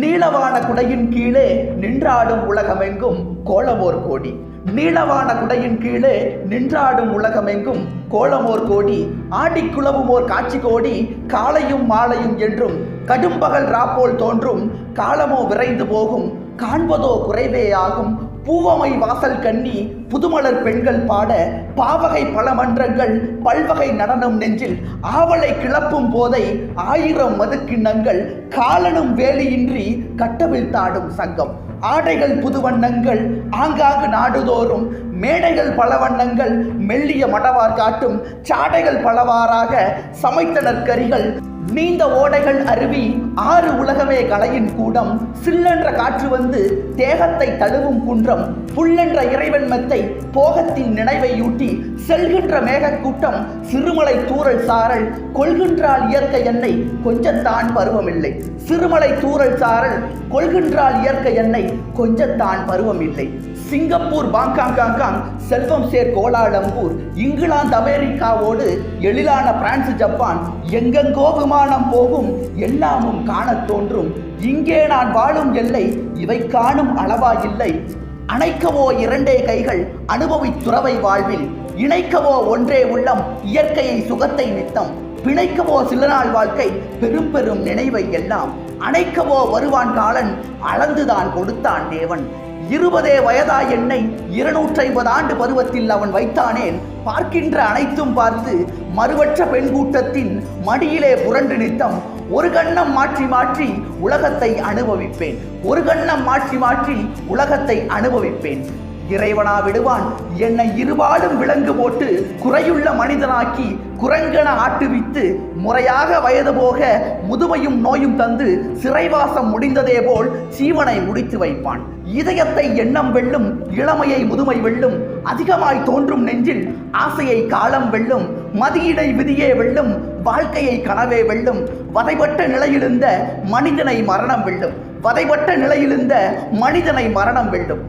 நீளவான குடையின் கீழே நின்றாடும் உலகமெங்கும் கோலமோர் கோடி. நீளவான குடையின் கீழே நின்றாடும் உலகமெங்கும் கோலமோர் கோடி. ஆடிக்குளவுமோர் காட்சி கோடி காலையும் மாலையும் என்றும் கடும்பகல் ராப்போல் தோன்றும் காலமோ விரைந்து போகும் காண்பதோ குறைவேயாகும் பூவமை வாசல் கண்ணி புதுமலர் பெண்கள் பாட பாவகை பல மன்றங்கள் பல்வகை நடனம் நெஞ்சில் ஆவலை கிளப்பும் போதை ஆயிரம் மதுக்கிண்ணங்கள் காலனும் வேலியின்றி கட்டவிழ்த்தாடும் சங்கம். ஆடைகள் புது வண்ணங்கள் ஆங்காங்கு நாடுதோறும் மேடைகள் பல வண்ணங்கள் மெல்லிய மடவார் காட்டும் சாடைகள் பலவாறாக சமைத்தனர் கரிகள். நீந்த ஓடைகள் அருவி ஆறு உலகமே கலையின் கூடம். சில்லென்ற காற்று வந்து தேகத்தை தழுவும் குன்றம். புல்லென்ற இறைவன் மெத்தை போகத்தின் நினைவையூட்டி செல்கின்ற மேகக்கூட்டம் சிறுமலை தூரல் சாரல். கொள்கின்றால் இயற்கை என்னை கொஞ்சத்தான் பருவமில்லை. சிறுமலை தூரல் சாரல் கொள்கின்றால் இயற்கை என்னை கொஞ்சத்தான் பருவமில்லை. சிங்கப்பூர் பாங்காங்காங்காங் செல்வம் சேர் கோலாலம்பூர் இங்கிலாந்து அமெரிக்காவோடு எழிலான பிரான்ஸ் ஜப்பான் எங்கெங்கோ விமானம் போகும் எல்லாமும் காணத் தோன்றும். இங்கே நான் வாழும் எல்லை இவை காணும் அளவா இல்லை. அணைக்கவோ இரண்டே கைகள் அனுபவித்துறவை வாழ்வில். இணைக்கவோ ஒன்றே உள்ளம் இயற்கையை சுகத்தை நித்தம். பிணைக்கவோ சில நாள் வாழ்க்கை பெரும் பெரும் நினைவை எல்லாம். அணைக்கவோ வருவான் காலன் அளந்துதான் கொடுத்தான் தேவன். இருபதே வயதா என்னை இருநூற்றி ஐம்பது ஆண்டு பருவத்தில் அவன் வைத்தானேன் பார்க்கின்ற அனைத்தும் பார்த்து மறுவற்ற பெண் கூட்டத்தின் மடியிலே புரண்டு நித்தம். ஒரு கண்ணம் மாற்றி மாற்றி உலகத்தை அனுபவிப்பேன். ஒரு கண்ணம் மாற்றி மாற்றி உலகத்தை அனுபவிப்பேன். இறைவனா விடுவான். என்னை இருபாலும் விலங்கு போட்டு குறையுள்ள மனிதனாக்கி குரங்கன ஆட்டுவித்து முறையாக வயது போக முதுமையும் நோயும் தந்து சிறைவாசம் முடிந்ததே போல் சீவனை முடித்து வைப்பான். இதயத்தை எண்ணம் வெல்லும் இளமையை முதுமை வெல்லும் அதிகமாய் தோன்றும் நெஞ்சில் ஆசையை காலம் வெல்லும் மதியிடை விதியே வெல்லும் வாழ்க்கையை கனவே வெல்லும் வதைபட்ட நிலையிலிருந்த மனிதனை மரணம் வெல்லும் வதைபட்ட நிலையிலிருந்த மனிதனை மரணம் வெல்லும்.